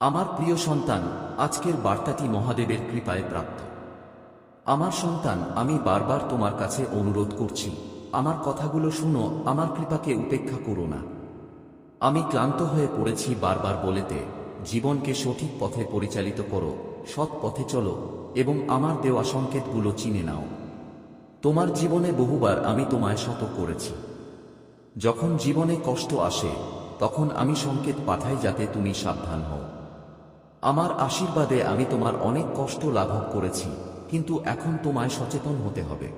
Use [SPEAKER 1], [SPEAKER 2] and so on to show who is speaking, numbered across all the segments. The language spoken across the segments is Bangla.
[SPEAKER 1] আমার প্রিয় সন্তান, আজকের বার্তাটি মহাদেবের কৃপায় প্রাপ্ত। আমার সন্তান, আমি বারবার তোমার কাছে অনুরোধ করছি, আমার কথাগুলো শুনো, আমার কৃপাকে উপেক্ষা করো না। আমি ক্লান্ত হয়ে পড়েছি বারবার বলেতে, জীবনকে সঠিক পথে পরিচালিত করো, সৎ পথে চলো, এবং আমার দেওয়া সংকেতগুলো চিনে নাও। তোমার জীবনে বহুবার আমি তোমায় শত করেছি। যখন জীবনে কষ্ট আসে, তখন আমি সংকেত পাঠাই যাতে তুমি সাবধান হও। আমার আশীর্বাদে আমি তোমার অনেক কষ্ট লাঘব করেছি, কিন্তু এখন তোমায় সচেতন হতে হবে।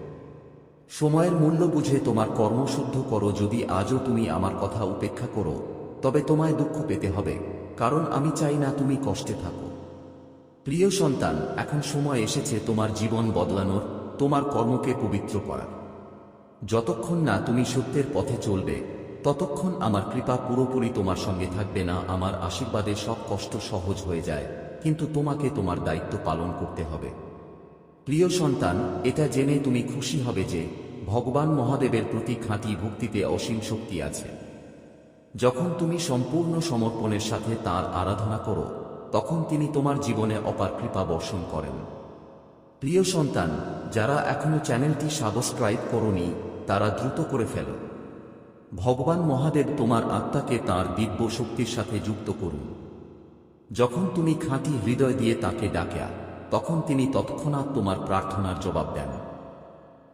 [SPEAKER 1] সময়ের মূল্য বুঝে তোমার কর্মশুদ্ধ করো, যদি আজও তুমি আমার কথা উপেক্ষা করো, তবে তোমায় দুঃখ পেতে হবে, কারণ আমি চাই না তুমি কষ্টে থাকো। প্রিয় সন্তান, এখন সময় এসেছে তোমার জীবন বদলানোর, তোমার কর্মকে পবিত্র করার। যতক্ষণ না তুমি সত্যের পথে চলবে ততক্ষণ আমার কৃপা পুরোপুরি তোমার সঙ্গে থাকবে না, আমার আশীর্বাদে সব কষ্ট সহজ হয়ে যায়, কিন্তু তোমাকে তোমার দায়িত্ব পালন করতে হবে। প্রিয় সন্তান, এটা জেনে তুমি খুশি হবে যে, ভগবান মহাদেবের প্রতি খাঁটি ভক্তিতে অসীম শক্তি আছে। যখন তুমি সম্পূর্ণ সমর্পণের সাথে তার আরাধনা করো, তখন তিনি তোমার জীবনে অপার কৃপা বর্ষণ করেন। প্রিয় সন্তান, যারা এখনও চ্যানেলটি সাবস্ক্রাইব করনি, তারা দ্রুত করে ফেলো। ভগবান মহাদেব তোমার আত্মাকে তার দিব্য শক্তির সাথে যুক্ত করুন। যখন তুমি খাঁটি হৃদয় দিয়ে তাকে ডাকা, তখন তিনি তৎক্ষণাৎ তোমার প্রার্থনার জবাব দেন।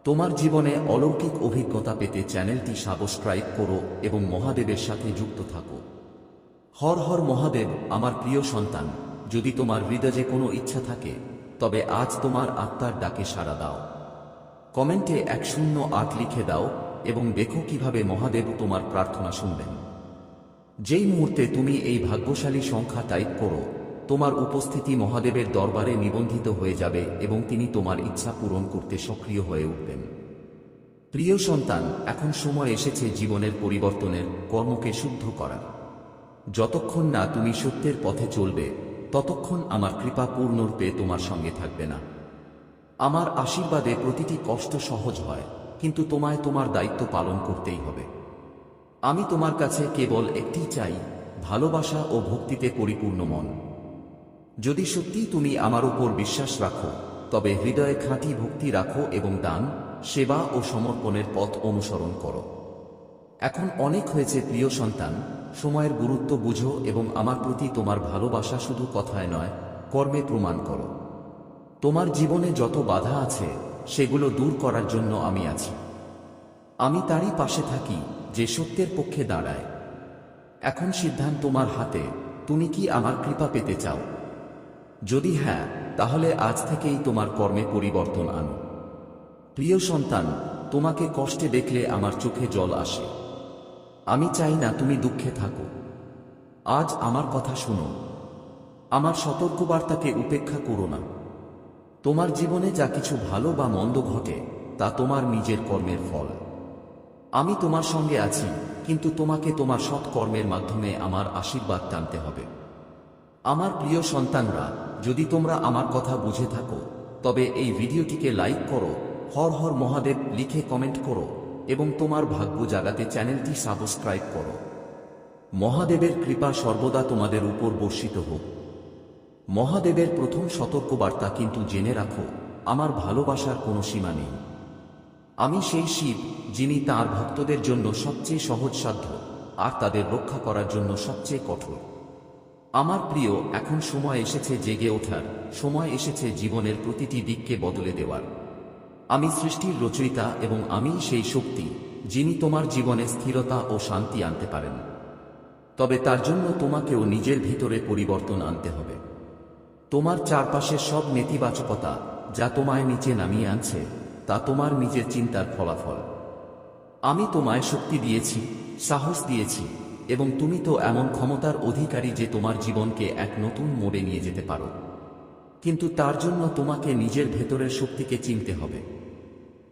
[SPEAKER 1] তোমার জীবনে অলৌকিক অভিজ্ঞতা পেতে চ্যানেলটি সাবস্ক্রাইব করো এবং মহাদেবের সাথে যুক্ত থাকো। হর হর মহাদেব, আমার প্রিয় সন্তান, যদি তোমার হৃদয়ে কোনো ইচ্ছা থাকে, তবে আজ তোমার আত্মার ডাকে সাড়া দাও। কমেন্টে এক শূন্য আট লিখে দাও এবং দেখো কীভাবে মহাদেব তোমার প্রার্থনা শুনবেন। যেই মুহূর্তে তুমি এই ভাগ্যশালী সংখ্যা টাইপ করো, তোমার উপস্থিতি মহাদেবের দরবারে নিবন্ধিত হয়ে যাবে এবং তিনি তোমার ইচ্ছা পূরণ করতে সক্রিয় হয়ে উঠবেন। প্রিয় সন্তান, এখন সময় এসেছে জীবনের পরিবর্তনের, কর্মকে শুদ্ধ করার। যতক্ষণ না তুমি সত্যের পথে চলবে, ততক্ষণ আমার কৃপা পূর্ণরূপে তোমার সঙ্গে থাকবে না। আমার আশীর্বাদে প্রতিটি কষ্ট সহজ হয়। কিন্তু তোমায় তোমার দায়িত্ব পালন করতেই হবে। আমি তোমার কাছে কেবল একটি চাই, ভালোবাসা ও ভক্তিতে পরিপূর্ণ মন। যদি সত্যি তুমি আমার উপর বিশ্বাস রাখো, তবে হৃদয়ে খাঁটি ভক্তি রাখো এবং দান, সেবা ও সমর্পণের পথ অনুসরণ করো। এখন অনেক হয়েছে প্রিয় সন্তান, সময়ের গুরুত্ব বুঝো এবং আমার প্রতি তোমার ভালোবাসা শুধু কথায় নয়, কর্মে প্রমাণ করো। তোমার জীবনে যত বাধা আছে সেগুলো দূর করার জন্য আমি আছি। আমি তারই পাশে থাকি, যে সত্যের পক্ষে দাঁড়ায়। এখন সিদ্ধান্ত তোমার হাতে, তুমি কি আমার কৃপা পেতে চাও? যদি হ্যাঁ তাহলে আজ থেকেই তোমার কর্মে পরিবর্তন আনো। প্রিয় সন্তান, তোমাকে কষ্টে দেখলে আমার চোখে জল আসে। আমি চাই না তুমি দুঃখে থাকো। আজ আমার কথা শোনো। আমার সতর্কবার্তাকে উপেক্ষা করো না। তোমার জীবনে যা কিছু ভালো বা মন্দ ঘটে, তা তোমার নিজের কর্মের ফল। আমি তোমার সঙ্গে আছি, কিন্তু তোমাকে তোমার সৎ কর্মের মাধ্যমে আমার আশীর্বাদ টানতে হবে। আমার প্রিয় সন্তানরা, যদি তোমরা আমার কথা বুঝে থাকো, তবে এই ভিডিওটিকে লাইক করো, হর হর মহাদেব লিখে কমেন্ট করো, এবং তোমার ভাগ্য জাগাতে চ্যানেলটি সাবস্ক্রাইব করো। মহাদেবের কৃপা সর্বদা তোমাদের উপর বর্ষিত হোক। মহাদেবের প্রথম সতর্কবার্তা কিন্তু জেনে রাখো, আমার ভালোবাসার কোনো সীমা নেই। আমি সেই শিব, যিনি তার ভক্তদের জন্য সবচেয়ে সহজসাধ্য আর তাদের রক্ষা করার জন্য সবচেয়ে কঠোর। আমার প্রিয়, এখন সময় এসেছে জেগে ওঠার, সময় এসেছে জীবনের প্রতিটি দিককে বদলে দেওয়ার। আমি সৃষ্টির রচয়িতা এবং আমি সেই শক্তি, যিনি তোমার জীবনে স্থিরতা ও শান্তি আনতে পারেন। তবে তার জন্য তোমাকেও নিজের ভিতরে পরিবর্তন আনতে হবে। তোমার চারপাশের সব নেতিবাচকতা যা তোমায় নিচে নামিয়ে আনছে, তা তোমার নিজের চিন্তার ফলাফল। আমি তোমায় শক্তি দিয়েছি, সাহস দিয়েছি, এবং তুমি তো এমন ক্ষমতার অধিকারী যে তোমার জীবনকে এক নতুন মোড়ে নিয়ে যেতে পারো। কিন্তু তার জন্য তোমাকে নিজের ভেতরের শক্তিকে চিনতে হবে।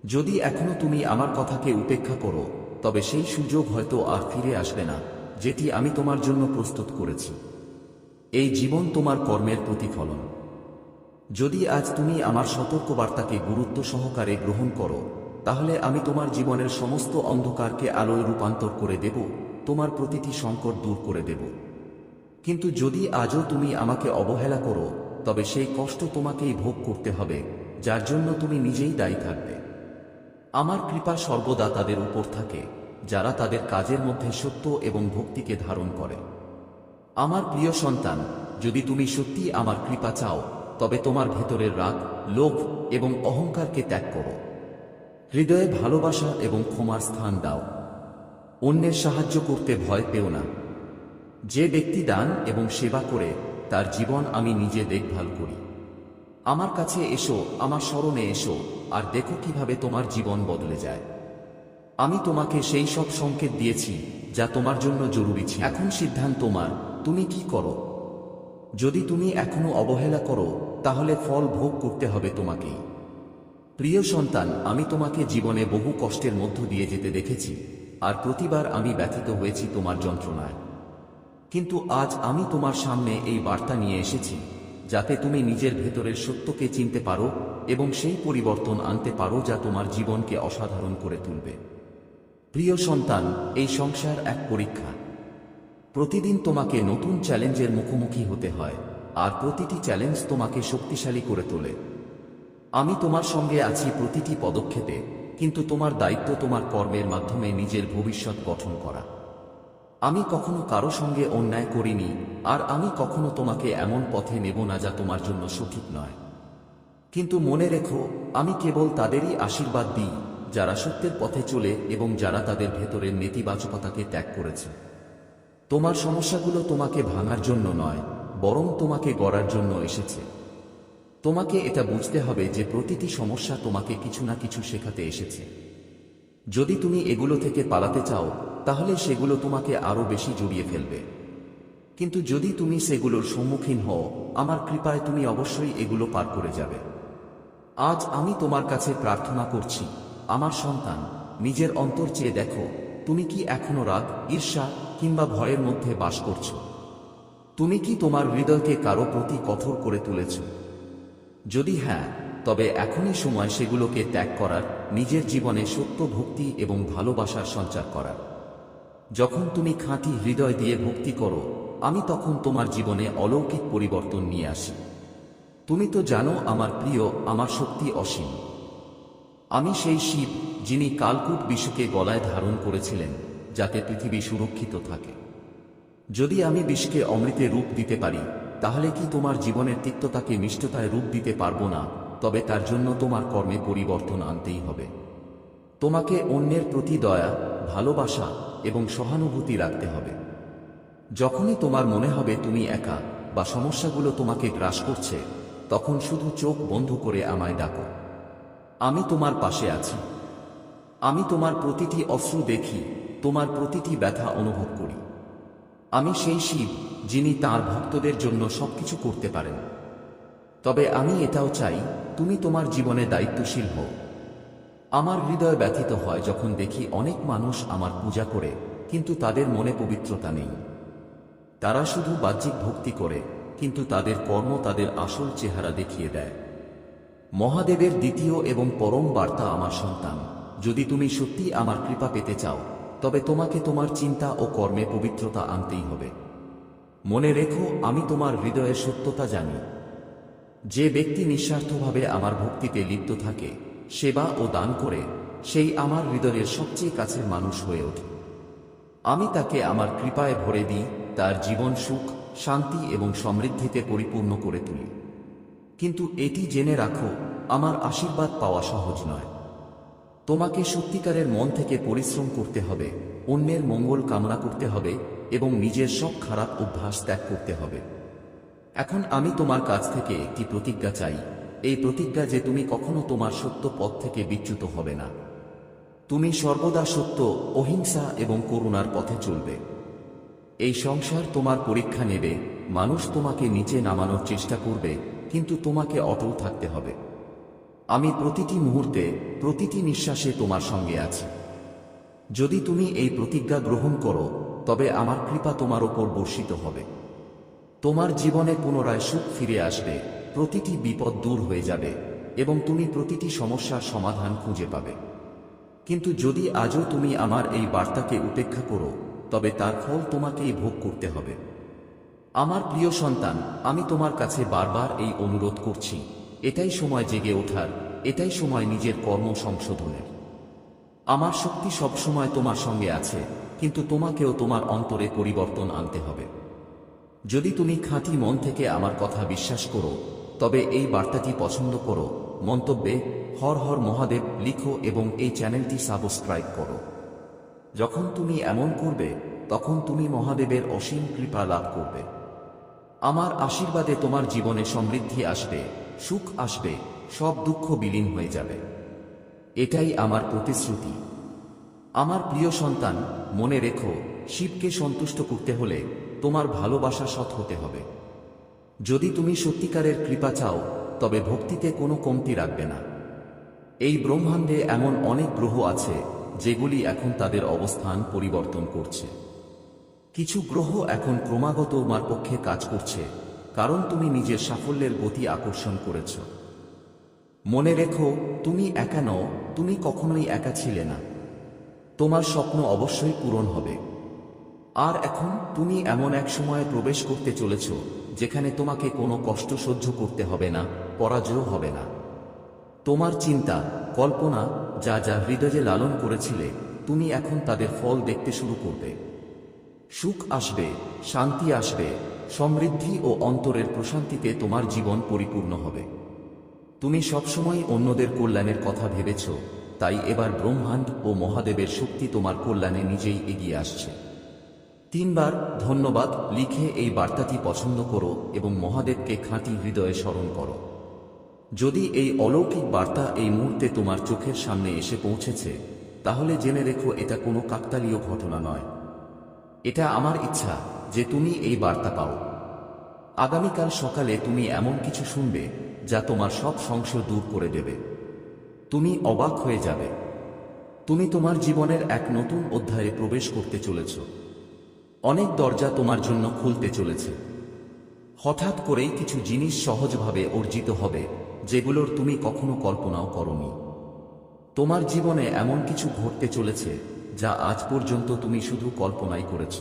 [SPEAKER 1] যদি এখনও তুমি আমার কথাকে উপেক্ষা করো, তবে সেই সুযোগ হয়তো আর ফিরে আসবে না, যেটি আমি তোমার জন্য প্রস্তুত করেছি। এই জীবন তোমার কর্মের প্রতিফলন। যদি আজ তুমি আমার সতর্কবার্তাকে গুরুত্ব সহকারে গ্রহণ করো, তাহলে আমি তোমার জীবনের সমস্ত অন্ধকারকে আলোয় রূপান্তর করে দেব, তোমার প্রতিটি সংকট দূর করে দেব। কিন্তু যদি আজও তুমি আমাকে অবহেলা করো, তবে সেই কষ্ট তোমাকেই ভোগ করতে হবে, যার জন্য তুমি নিজেই দায়ী থাকবে। আমার কৃপা সর্বদা তাদের উপর থাকে, যারা তাদের কাজের মধ্যে সত্য এবং ভক্তিকে ধারণ করে। আমার প্রিয় সন্তান, যদি তুমি সত্যি আমার কৃপা চাও, তবে তোমার ভেতরের রাগ, লোভ এবং অহংকারকে ত্যাগ করো। হৃদয়ে ভালোবাসা এবং ক্ষমার স্থান দাও। অন্যের সাহায্য করতে ভয় পেও না। যে ব্যক্তি দান এবং সেবা করে, তার জীবন আমি নিজে দেখভাল করি। আমার কাছে এসো, আমার স্মরণে এসো, আর দেখো কীভাবে তোমার জীবন বদলে যায়। আমি তোমাকে সেই সব সংকেত দিয়েছি, যা তোমার জন্য জরুরি ছিল। এখন সিদ্ধান্ত তোমার। তুমি কি করো? যদি তুমি এখনও অবহেলা করো, তাহলে ফল ভোগ করতে হবে তোমাকেই প্রিয় সন্তান, আমি তোমাকে জীবনে বহু কষ্টের মধ্য দিয়ে যেতে দেখেছি, আর প্রতিবার আমি ব্যথিত হয়েছি তোমার যন্ত্রণায়। কিন্তু আজ আমি তোমার সামনে এই বার্তা নিয়ে এসেছি, যাতে তুমি নিজের ভেতরের সত্যকে চিনতে পারো এবং সেই পরিবর্তন আনতে পারো যা তোমার জীবনকে অসাধারণ করে তুলবে। প্রিয় সন্তান, এই সংসার এক পরীক্ষা। প্রতিদিন তোমাকে নতুন চ্যালেঞ্জের মুখোমুখি হতে হয়, আর প্রতিটি চ্যালেঞ্জ তোমাকে শক্তিশালী করে তোলে। আমি তোমার সঙ্গে আছি প্রতিটি পদক্ষেপে, কিন্তু তোমার দায়িত্ব তোমার কর্মের মাধ্যমে নিজের ভবিষ্যৎ গঠন করা। আমি কখনো কারও সঙ্গে অন্যায় করিনি, আর আমি কখনো তোমাকে এমন পথে নেব না যা তোমার জন্য সঠিক নয়। কিন্তু মনে রেখো, আমি কেবল তাদেরই আশীর্বাদ দিই, যারা সত্যের পথে চলে এবং যারা তাদের ভেতরের নেতিবাচকতাকে ত্যাগ করেছে। তোমার সমস্যাগুলো তোমাকে ভাঙার জন্য নয়, বরং তোমাকে গড়ার জন্য এসেছে। তোমাকে এটা বুঝতে হবে যে প্রতিটি সমস্যা তোমাকে কিছু না কিছু শেখাতে এসেছে। যদি তুমি এগুলো থেকে পালাতে চাও, তাহলে সেগুলো তোমাকে আরও বেশি জড়িয়ে ফেলবে। কিন্তু যদি তুমি সেগুলোর সম্মুখীন হও, আমার কৃপায় তুমি অবশ্যই এগুলো পার করে যাবে। আজ আমি তোমার কাছে প্রার্থনা করছি, আমার সন্তান, নিজের অন্তর চেয়ে দেখো, তুমি কি এখনও রাগ, ঈর্ষা কিংবা ভয়ের মধ্যে বাস করছ। তুমি কি তোমার হৃদয়কে কারও প্রতি কঠোর করে তুলেছ? যদি হ্যাঁ তবে এখনই সময় সেগুলোকে ত্যাগ করার, নিজের জীবনে সত্য ভক্তি এবং ভালোবাসার সঞ্চার করার। যখন তুমি খাঁটি হৃদয় দিয়ে ভক্তি করো, আমি তখন তোমার জীবনে অলৌকিক পরিবর্তন নিয়ে আসি। তুমি তো জানো আমার প্রিয়, আমার শক্তি অসীম। আমি সেই শিব, যিনি কালকুট বিশ্বকে গলায় ধারণ করেছিলেন। যাতে পৃথিবী সুরক্ষিত থাকে। যদি আমি বিষকে অমৃতে রূপ দিতে পারি, তাহলে কি তোমার জীবনের তিক্ততাকে মিষ্টতায় রূপ দিতে পারব না, তবে তার জন্য তোমার কর্মে পরিবর্তন আনতেই হবে। তোমাকে অন্যের প্রতি দয়া, ভালোবাসা এবং সহানুভূতি রাখতে হবে। যখনই তোমার মনে হবে তুমি একা বা সমস্যাগুলো তোমাকে গ্রাস করছে, তখন শুধু চোখ বন্ধ করে আমায় ডাকো। আমি তোমার পাশে আছি। আমি তোমার প্রতিটি অশ্রু দেখি তোমার প্রতিটি ব্যথা অনুভব করি। আমি সেই শিব, যিনি তার ভক্তদের জন্য সবকিছু করতে পারেন। তবে আমি এটাও চাই, তুমি তোমার জীবনে দায়িত্বশীল হও। আমার হৃদয় ব্যথিত হয় যখন দেখি অনেক মানুষ আমার পূজা করে, কিন্তু তাদের মনে পবিত্রতা নেই। তারা শুধু বাহ্যিক ভক্তি করে, কিন্তু তাদের কর্ম তাদের আসল চেহারা দেখিয়ে দেয়। মহাদেবের দ্বিতীয় এবং পরম বার্তা আমার সন্তান, যদি তুমি সত্যি আমার কৃপা পেতে চাও তবে তোমাকে তোমার চিন্তা ও কর্মে পবিত্রতা আনতেই হবে। মনে রেখো, আমি তোমার হৃদয়ের সত্যতা জানি। যে ব্যক্তি নিঃস্বার্থভাবে আমার ভক্তিতে লিপ্ত থাকে, সেবা ও দান করে, সেই আমার হৃদয়ের সবচেয়ে কাছের মানুষ হয়ে ওঠে। আমি তাকে আমার কৃপায় ভরে দিই, তার জীবন সুখ, শান্তি এবং সমৃদ্ধিতে পরিপূর্ণ করে তুলি। কিন্তু এটি জেনে রাখো, আমার আশীর্বাদ পাওয়া সহজ নয়। তোমাকে সত্যিকারের মন থেকে পরিশ্রম করতে হবে, অন্যের মঙ্গল কামনা করতে হবে এবং নিজের সব খারাপ অভ্যাস ত্যাগ করতে হবে। এখন আমি তোমার কাছ থেকে একটি প্রতিজ্ঞা চাই, এই প্রতিজ্ঞা যে তুমি কখনো তোমার সত্য পথ থেকে বিচ্যুত হবে না। তুমি সর্বদা সত্য, অহিংসা এবং করুণার পথে চলবে। এই সংসার তোমার পরীক্ষা নেবে, মানুষ তোমাকে নিচে নামানোর চেষ্টা করবে, কিন্তু তোমাকে অটল থাকতে হবে। আমি প্রতিটি মুহূর্তে, প্রতিটি নিঃশ্বাসে তোমার সঙ্গে আছি। যদি তুমি এই প্রতিজ্ঞা গ্রহণ করো, তবে আমার কৃপা তোমার ওপর বর্ষিত হবে। তোমার জীবনে পুনরায় সুখ ফিরে আসবে, প্রতিটি বিপদ দূর হয়ে যাবে, এবং তুমি প্রতিটি সমস্যার সমাধান খুঁজে পাবে। কিন্তু যদি আজও তুমি আমার এই বার্তাকে উপেক্ষা করো, তবে তার ফল তোমাকেই ভোগ করতে হবে। আমার প্রিয় সন্তান, আমি তোমার কাছে বারবার এই অনুরোধ করছি। এটাই সময় জেগে ওঠার, এটাই সময় নিজের কর্ম সংশোধনের। আমার শক্তি সবসময় তোমার সঙ্গে আছে, কিন্তু তোমাকেও তোমার অন্তরে পরিবর্তন আনতে হবে। যদি তুমি খাঁটি মন থেকে আমার কথা বিশ্বাস করো, তবে এই বার্তাটি পছন্দ করো, মন্তব্যে হর হর মহাদেব লিখো এবং এই চ্যানেলটি সাবস্ক্রাইব করো। যখন তুমি এমন করবে, তখন তুমি মহাদেবের অসীম কৃপা লাভ করবে। আমার আশীর্বাদে তোমার জীবনে সমৃদ্ধি আসবে। সুখ আসবে, সব দুঃখ বিলীন হয়ে যাবে। এটাই আমার প্রতিশ্রুতি। আমার প্রিয় সন্তান, মনে রেখো, শিবকে সন্তুষ্ট করতে হলে তোমার ভালোবাসা সৎ হতে হবে। যদি তুমি সত্যিকারের কৃপা চাও, তবে ভক্তিতে কোনো কমতি রাখবে না। এই ব্রহ্মাণ্ডে এমন অনেক গ্রহ আছে, যেগুলি এখন তাদের অবস্থান পরিবর্তন করছে। কিছু গ্রহ এখন ক্রমাগত তোমার পক্ষে কাজ করছে কারণ তুমি নিজের সাফল্যের গতি আকর্ষণ করেছ। মনে রেখো, তুমি একা নও, তুমি কখনোই একা ছিলে না। তোমার স্বপ্ন অবশ্যই পূরণ হবে। আর এখন তুমি এমন এক সময়ে প্রবেশ করতে চলেছ, যেখানে তোমাকে কোনো কষ্ট সহ্য করতে হবে না, পরাজয় হবে না। তোমার চিন্তা, কল্পনা, যা যা হৃদয়ে লালন করেছিলে, তুমি এখন তাদের ফল দেখতে শুরু করবে। সুখ আসবে, শান্তি আসবে সমৃদ্ধি ও অন্তরের প্রশান্তিতে তোমার জীবন পরিপূর্ণ হবে। তুমি সবসময় অন্যদের কল্যাণের কথা ভেবেছ, তাই এবার ব্রহ্মাণ্ড ও মহাদেবের শক্তি তোমার কল্যাণে নিজেই এগিয়ে আসছে। তিনবার ধন্যবাদ লিখে এই বার্তাটি পছন্দ করো এবং মহাদেবকে খাঁটি হৃদয়ে স্মরণ করো। যদি এই অলৌকিক বার্তা এই মুহূর্তে তোমার চোখের সামনে এসে পৌঁছেছে, তাহলে জেনে রেখো এটা কোনো কাকতালীয় ঘটনা নয়। এটা আমার ইচ্ছা। যে তুমি এই বার্তা পাও। আগামীকাল সকালে তুমি এমন কিছু শুনবে, যা তোমার সব সংশয় দূর করে দেবে। তুমি অবাক হয়ে যাবে। তুমি তোমার জীবনের এক নতুন অধ্যায়ে প্রবেশ করতে চলেছ। অনেক দরজা তোমার জন্য খুলতে চলেছে। হঠাৎ করেই কিছু জিনিস সহজভাবে অর্জিত হবে, যেগুলোর তুমি কখনো কল্পনাও করনি। তোমার জীবনে এমন কিছু ঘটতে চলেছে, যা আজ পর্যন্ত তুমি শুধু কল্পনাই করেছ।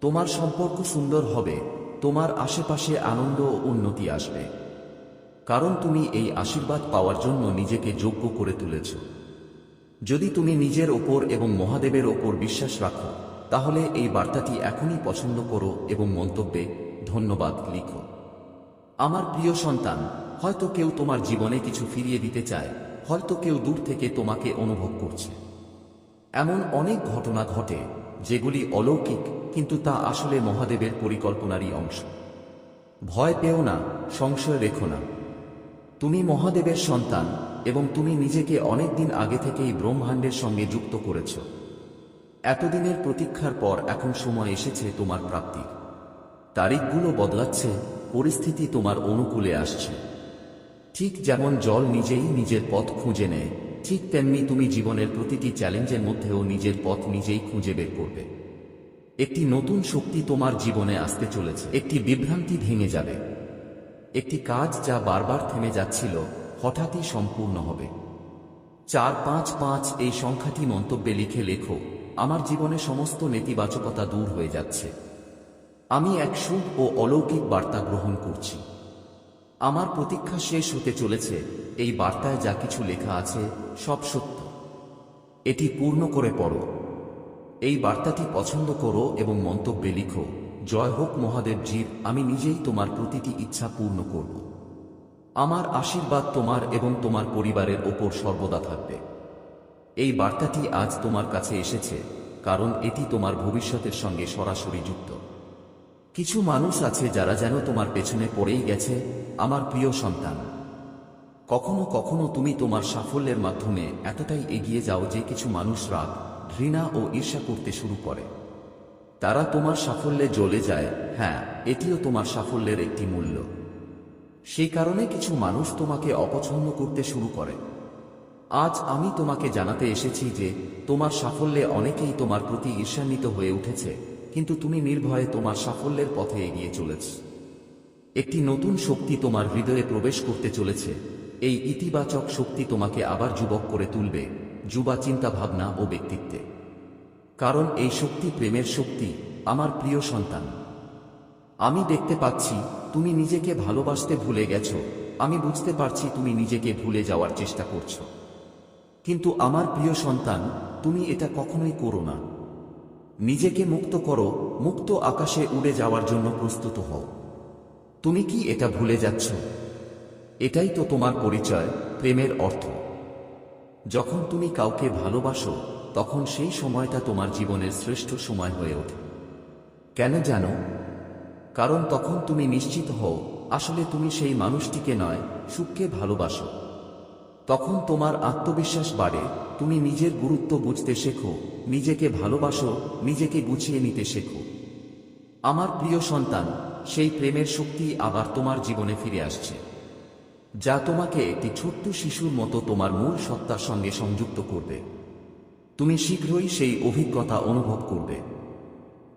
[SPEAKER 1] তোমার সম্পর্ক সুন্দর হবে, তোমার আশেপাশে আনন্দ ও উন্নতি আসবে। কারণ তুমি এই আশীর্বাদ পাওয়ার জন্য নিজেকে যোগ্য করে তুলেছ। যদি তুমি নিজের ওপর এবং মহাদেবের ওপর বিশ্বাস রাখো, তাহলে এই বার্তাটি এখনই পছন্দ করো এবং মন্তব্যে ধন্যবাদ লিখো। আমার প্রিয় সন্তান, হয়তো কেউ তোমার জীবনে কিছু ফিরিয়ে দিতে চায়, হয়তো কেউ দূর থেকে তোমাকে অনুভব করছে। এমন অনেক ঘটনা ঘটে যেগুলি অলৌকিক, কিন্তু তা আসলে মহাদেবের পরিকল্পনারই অংশ। ভয় পেও না, সংশয় রেখো না। তুমি মহাদেবের সন্তান, এবং তুমি নিজেকে অনেক দিন আগে থেকেই ব্রহ্মাণ্ডের সঙ্গে যুক্ত করেছ। এতদিনের প্রতীক্ষার পর এখন সময় এসেছে তোমার প্রাপ্তির তারিখগুলো বদলাচ্ছে, পরিস্থিতি তোমার অনুকূলে আসছে। ঠিক যেমন জল নিজেই নিজের পথ খুঁজে নেয় ঠিক তেমনি তুমি জীবনের প্রতিটি চ্যালেঞ্জের মধ্যেও নিজের পথ নিজেই খুঁজে বের করবে। একটি নতুন শক্তি তোমার জীবনে আসতে চলেছে। একটি বিভ্রান্তি ভেঙে যাবে। একটি কাজ যা বারবার থেমে যাচ্ছিল, হঠাৎই সম্পূর্ণ হবে। চার পাঁচ পাঁচ এই সংখ্যাটি মন্তব্যে লিখে লেখো, আমার জীবনে সমস্ত নেতিবাচকতা দূর হয়ে যাচ্ছে। আমি এক সুখ ও অলৌকিক বার্তা গ্রহণ করছি। আমার প্রতীক্ষা শেষ হতে চলেছে। এই বার্তায় যা কিছু লেখা আছে, সব সত্য। এটি পূর্ণ করে পড়ো। এই বার্তাটি পছন্দ করো এবং মন্তব্যে লিখো, জয় হোক মহাদেব জীব আমি নিজেই তোমার প্রতিটি ইচ্ছা পূর্ণ করব। আমার আশীর্বাদ তোমার এবং তোমার পরিবারের ওপর সর্বদা থাকবে। এই বার্তাটি আজ তোমার কাছে এসেছে, কারণ এটি তোমার ভবিষ্যতের সঙ্গে সরাসরি যুক্ত। কিছু মানুষ আছে যারা যেন তোমার পেছনে পড়েই গেছে, আমার প্রিয় সন্তান। কখনো কখনো তুমি তোমার সাফল্যের মাধ্যমে এতটাই এগিয়ে যাও যে কিছু মানুষ রাগ, ঘৃণা ও ঈর্ষা করতে শুরু করে। তারা তোমার সাফল্যে জ্বলে যায় হ্যাঁ এটিও তোমার সাফল্যের একটি মূল্য। সেই কারণে কিছু মানুষ তোমাকে অপছন্দ করতে শুরু করে। আজ আমি তোমাকে জানাতে এসেছি যে তোমার সাফল্যে অনেকেই তোমার প্রতি ঈর্ষান্বিত হয়ে উঠেছে। কিন্তু তুমি নির্ভয়ে তোমার সাফল্যের পথে এগিয়ে চলেছ। একটি নতুন শক্তি তোমার হৃদয়ে প্রবেশ করতে চলেছে। এই ইতিবাচক শক্তি তোমাকে আবার যুবক করে তুলবে, যুবা চিন্তা ভাবনা ও ব্যক্তিত্বে। কারণ এই শক্তি প্রেমের শক্তি, আমার প্রিয় সন্তান। আমি দেখতে পাচ্ছি, তুমি নিজেকে ভালোবাসতে ভুলে গেছ। আমি বুঝতে পারছি তুমি নিজেকে ভুলে যাওয়ার চেষ্টা করছ। কিন্তু আমার প্রিয় সন্তান, তুমি এটা কখনোই করো না। নিজেকে মুক্ত করো, মুক্ত আকাশে উড়ে যাওয়ার জন্য প্রস্তুত হও। তুমি কি এটা ভুলে যাচ্ছ? এটাই তো তোমার পরিচয়, প্রেমের অর্থ। যখন তুমি কাউকে ভালোবাসো, তখন সেই সময়টা তোমার জীবনের শ্রেষ্ঠ সময় হয়ে ওঠে। কেন জানো? কারণ তখন তুমি নিশ্চিত হও, আসলে তুমি সেই মানুষটিকে নয়, সুখকে ভালোবাসো। তখন তোমার আত্মবিশ্বাস বাড়ে। তুমি নিজের গুরুত্ব বুঝতে শেখো, নিজেকে ভালোবাসো, নিজেকে গুছিয়ে নিতে শেখো। আমার প্রিয় সন্তান, সেই প্রেমের শক্তি আবার তোমার জীবনে ফিরে আসছে। যা তোমাকে একটি ছোট্ট শিশুর মতো তোমার মূল সত্তার সঙ্গে সংযুক্ত করবে। তুমি শীঘ্রই সেই অভিজ্ঞতা অনুভব করবে।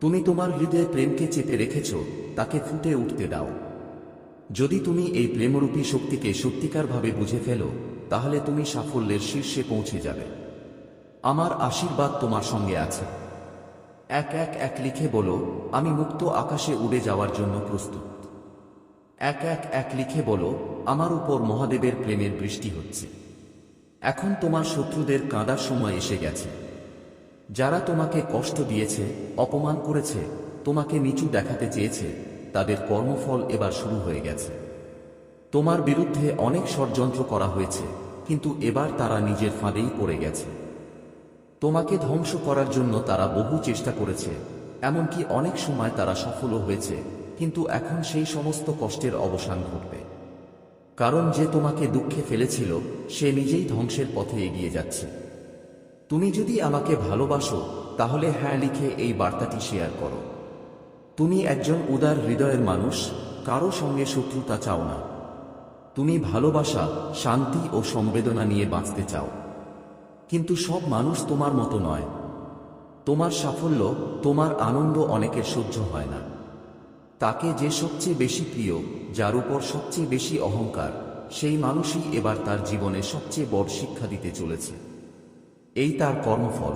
[SPEAKER 1] তুমি তোমার হৃদয়ে প্রেমকে চেপে রেখেছ, তাকে ফুটে উঠতে দাও। যদি তুমি এই প্রেমরূপী শক্তিকে সত্যিকারভাবে বুঝে ফেলো তাহলে তুমি সাফল্যের শীর্ষে পৌঁছে যাবে। আমার আশীর্বাদ তোমার সঙ্গে আছে। এক এক এক লিখে বলো, আমি মুক্ত আকাশে উড়ে যাওয়ার জন্য প্রস্তুত। এক এক এক লিখে বলো, আমার উপর মহাদেবের প্রেমের বৃষ্টি হচ্ছে। এখন তোমার শত্রুদের কাঁদার সময় এসে গেছে। যারা তোমাকে কষ্ট দিয়েছে, অপমান করেছে, তোমাকে নিচু দেখাতে চেয়েছে, তাদের কর্মফল এবার শুরু হয়ে গেছে। তোমার বিরুদ্ধে অনেক ষড়যন্ত্র করা হয়েছে, কিন্তু এবার তারা নিজের ফাঁদেই পড়ে গেছে। তোমাকে ধ্বংস করার জন্য তারা বহু চেষ্টা করেছে, এমনকি অনেক সময় তারা সফলও হয়েছে, কিন্তু এখন সেই সমস্ত কষ্টের অবসান ঘটবে। কারণ যে তোমাকে দুঃখে ফেলেছিল, সে নিজেই ধ্বংসের পথে এগিয়ে যাচ্ছে। তুমি যদি আমাকে ভালোবাসো, তাহলে হ্যাঁ লিখে এই বার্তাটি শেয়ার করো। তুমি একজন উদার হৃদয়ের মানুষ, কারও সঙ্গে শত্রুতা চাও না। তুমি ভালোবাসা, শান্তি ও সংবেদনা নিয়ে বাঁচতে চাও। কিন্তু সব মানুষ তোমার মতো নয়। তোমার সাফল্য, তোমার আনন্দ অনেকের সহ্য হয় না। তাকে যে সবচেয়ে বেশি প্রিয়, যার উপর সবচেয়ে বেশি অহংকার, সেই মানুষই এবার তার জীবনে সবচেয়ে বড় শিক্ষা দিতে চলেছে। এই তার কর্মফল।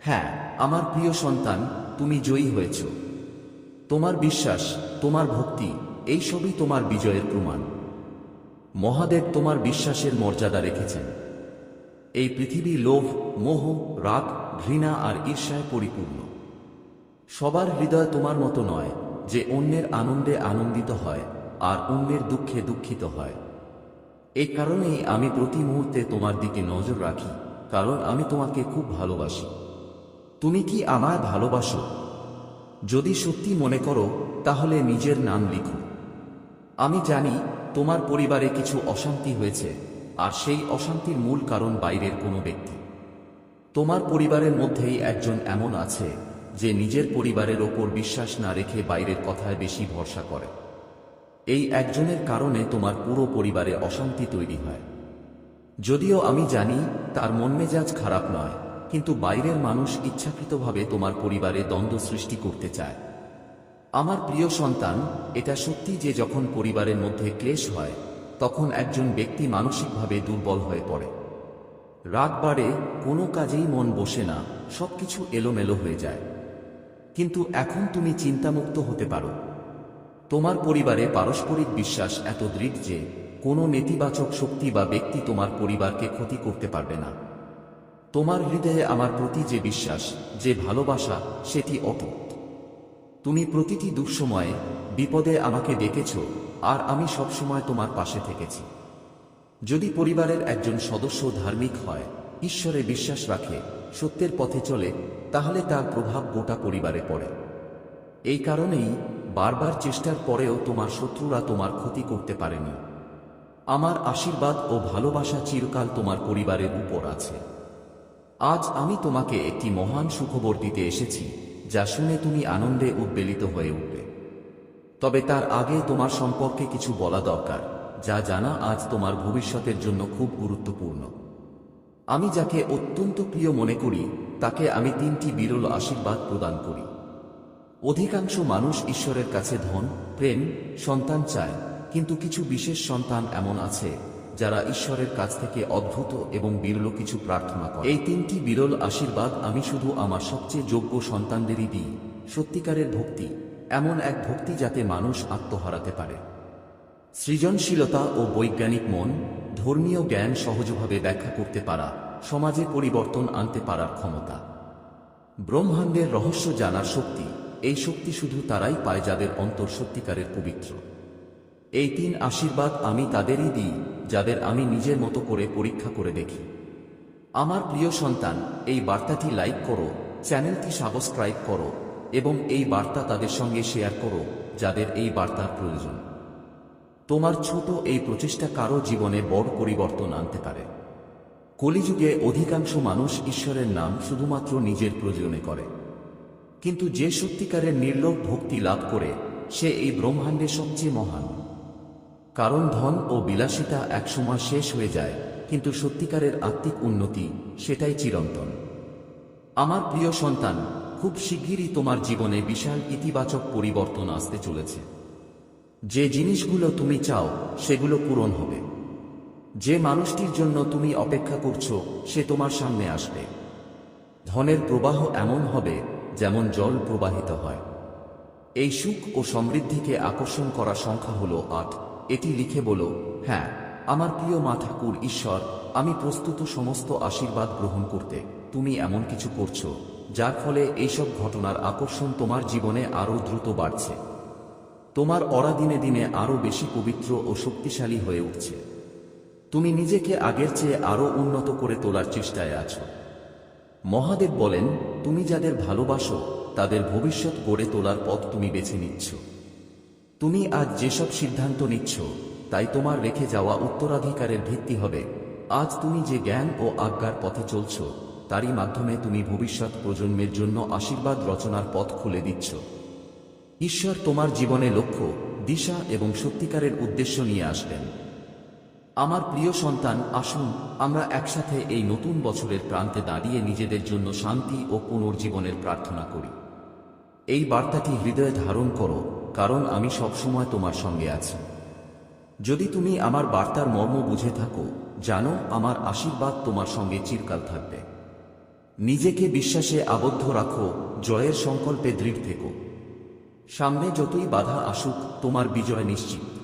[SPEAKER 1] হ্যাঁ আমার প্রিয় সন্তান, তুমি জয়ী হয়েছ। তোমার বিশ্বাস, তোমার ভক্তি, এই সবই তোমার বিজয়ের প্রমাণ। মহাদেব তোমার বিশ্বাসের মর্যাদা রেখেছেন। এই পৃথিবী লোভ, মোহ, রাগ, ঘৃণা আর ঈর্ষায় পরিপূর্ণ। সবার হৃদয় তোমার মতো নয় যে অন্যের আনন্দে আনন্দিত হয় আর অন্যের দুঃখে দুঃখিত হয়। এই কারণেই আমি প্রতি মুহূর্তে তোমার দিকে নজর রাখি, কারণ আমি তোমাকে খুব ভালোবাসি। তুমি কি আমায় ভালোবাসো? যদি সত্যি মনে করো, তাহলে নিজের নাম লিখো। আমি জানি তোমার পরিবারে কিছু অশান্তি হয়েছে, আর সেই অশান্তির মূল কারণ বাইরের কোনো ব্যক্তি। তোমার পরিবারের মধ্যেই একজন এমন আছে, যে নিজের পরিবারের ওপর বিশ্বাস না রেখে বাইরের কথায় বেশি ভরসা করে। এই একজনের কারণে তোমার পুরো পরিবারে অশান্তি তৈরি হয়। যদিও আমি জানি, তার মন মেজাজ খারাপ নয়, কিন্তু বাইরের মানুষ ইচ্ছাকৃতভাবে তোমার পরিবারে দ্বন্দ্ব সৃষ্টি করতে চায়। আমার প্রিয় সন্তান, এটা সত্যি যে যখন পরিবারের মধ্যে ক্লেশ হয়, তখন একজন ব্যক্তি মানসিকভাবে দুর্বল হয়ে পড়ে। রাগ বাড়ে, কোনো কাজেই মন বসে না, সবকিছু এলোমেলো হয়ে যায়। কিন্তু এখন তুমি চিন্তামুক্ত হতে পারো। তোমার পরিবারে পারস্পরিক বিশ্বাস এত দৃঢ় যে, কোনো নেতিবাচক শক্তি বা ব্যক্তি তোমার পরিবারকে ক্ষতি করতে পারবে না। তোমার হৃদয়ে আমার প্রতি যে বিশ্বাস, যে ভালোবাসা, সেটি অটুট। তুমি প্রতিটি দুঃসময়ে বিপদে আমাকে ডেকেছ, আর আমি সবসময় তোমার পাশে থেকেছি। যদি পরিবারের একজন সদস্য ধার্মিক হয়, ঈশ্বরে বিশ্বাস রাখে, সত্যের পথে চলে, তাহলে তার প্রভাব গোটা পরিবারে পড়ে। এই কারণেই বারবার চেষ্টার পরেও তোমার শত্রুরা তোমার ক্ষতি করতে পারেনি। আমার আশীর্বাদ ও ভালোবাসা চিরকাল তোমার পরিবারের উপর আছে। আজ আমি তোমাকে একটি মহান সুখবর দিতে এসেছি। যা শুনে তুমি আনন্দে উদ্বেলিত হয়ে উঠবে। তবে তার আগে তোমার সম্পর্কে কিছু বলা দরকার, যা জানা আজ তোমার ভবিষ্যতের জন্য খুব গুরুত্বপূর্ণ। আমি যাকে অত্যন্ত প্রিয় মনে করি, তাকে আমি তিনটি বিরল আশীর্বাদ প্রদান করি। অধিকাংশ মানুষ ঈশ্বরের কাছে ধন, প্রেম, সন্তান চায়, কিন্তু কিছু বিশেষ সন্তান এমন আছে যারা ঈশ্বরের কাছ থেকে অদ্ভুত এবং বিরল কিছু প্রার্থনা করে। এই তিনটি বিরল আশীর্বাদ আমি শুধু আমার সবচেয়ে যোগ্য সন্তানদেরই দিই, সত্যিকারের ভক্তি, এমন এক ভক্তি যাতে মানুষ আত্মহারাতে পারে। সৃজনশীলতা ও বৈজ্ঞানিক মন, ধর্মীয় জ্ঞান সহজভাবে ব্যাখ্যা করতে পারা, সমাজে পরিবর্তন আনতে পারার ক্ষমতা। ব্রহ্মাণ্ডের রহস্য জানার শক্তি, এই শক্তি শুধু তারাই পায় যাদের অন্তর সত্যিকারের পবিত্র। এই তিন আশীর্বাদ আমি তাদেরই দিই যাদের আমি নিজের মতো করে পরীক্ষা করে দেখি। আমার প্রিয় সন্তান, এই বার্তাটি লাইক করো, চ্যানেলটি সাবস্ক্রাইব করো, এবং এই বার্তা তাদের সঙ্গে শেয়ার করো, যাদের এই বার্তার প্রয়োজন। তোমার ছোট এই প্রচেষ্টা কারও জীবনে বড় পরিবর্তন আনতে পারে। কলিযুগে অধিকাংশ মানুষ ঈশ্বরের নাম শুধুমাত্র নিজের প্রয়োজনে করে। কিন্তু যে সত্যিকারের নির্লোভ ভক্তি লাভ করে, সে এই ব্রহ্মাণ্ডে সবচেয়ে মহান। কারণ ধন ও বিলাসিতা একসময় শেষ হয়ে যায়, কিন্তু সত্যিকারের আত্মিক উন্নতি সেটাই চিরন্তন। আমার প্রিয় সন্তান, খুব শিগগিরই তোমার জীবনে বিশাল ইতিবাচক পরিবর্তন আসতে চলেছে। যে জিনিসগুলো তুমি চাও, সেগুলো পূরণ হবে। যে মানুষটির জন্য তুমি অপেক্ষা করছ, সে তোমার সামনে আসবে। ধনের প্রবাহ এমন হবে, যেমন জল প্রবাহিত হয়। এই সুখ ও সমৃদ্ধিকে আকর্ষণ করা সংখ্যা হল আট। এটি লিখে বলো হ্যাঁ আমার প্রিয় মা ঠাকুর, ঈশ্বর, আমি প্রস্তুত সমস্ত আশীর্বাদ গ্রহণ করতে। তুমি এমন কিছু করছ, যার ফলে এইসব ঘটনার আকর্ষণ তোমার জীবনে আরও দ্রুত বাড়ছে। তোমার অরা দিনে দিনে আরও বেশি পবিত্র ও শক্তিশালী হয়ে উঠছে। তুমি নিজেকে আগের চেয়ে আরও উন্নত করে তোলার চেষ্টায় আছো। মহাদেব বলেন, তুমি যাদের ভালোবাসো, তাদের ভবিষ্যৎ গড়ে তোলার পথ তুমি বেছে নিচ্ছ। তুমি আজ যেসব সিদ্ধান্ত নিচ্ছ, তাই তোমার রেখে যাওয়া উত্তরাধিকারের ভিত্তি হবে। আজ তুমি যে জ্ঞান ও আজ্ঞার পথে চলছ, তারই মাধ্যমে তুমি ভবিষ্যৎ প্রজন্মের জন্য আশীর্বাদ রচনার পথ খুলে দিচ্ছ। ঈশ্বর তোমার জীবনে লক্ষ্য, দিশা এবং সত্যিকারের উদ্দেশ্য নিয়ে আসবেন। আমার প্রিয় সন্তান, আসুন, আমরা একসাথে এই নতুন বছরের প্রান্তে দাঁড়িয়ে নিজেদের জন্য শান্তি ও পুনর্জীবনের প্রার্থনা করি। এই বার্তাটি হৃদয়ে ধারণ করো কারণ আমি সবসময় তোমার সঙ্গে আছি। যদি তুমি আমার বার্তার মর্ম বুঝে থাকো, জানো আমার আশীর্বাদ তোমার সঙ্গে চিরকাল থাকবে। নিজেকে বিশ্বাসে আবদ্ধ রাখো, জয়ের সংকল্পে দৃঢ় থেকো। সামনে যতই বাধা আসুক, তোমার বিজয় নিশ্চিত।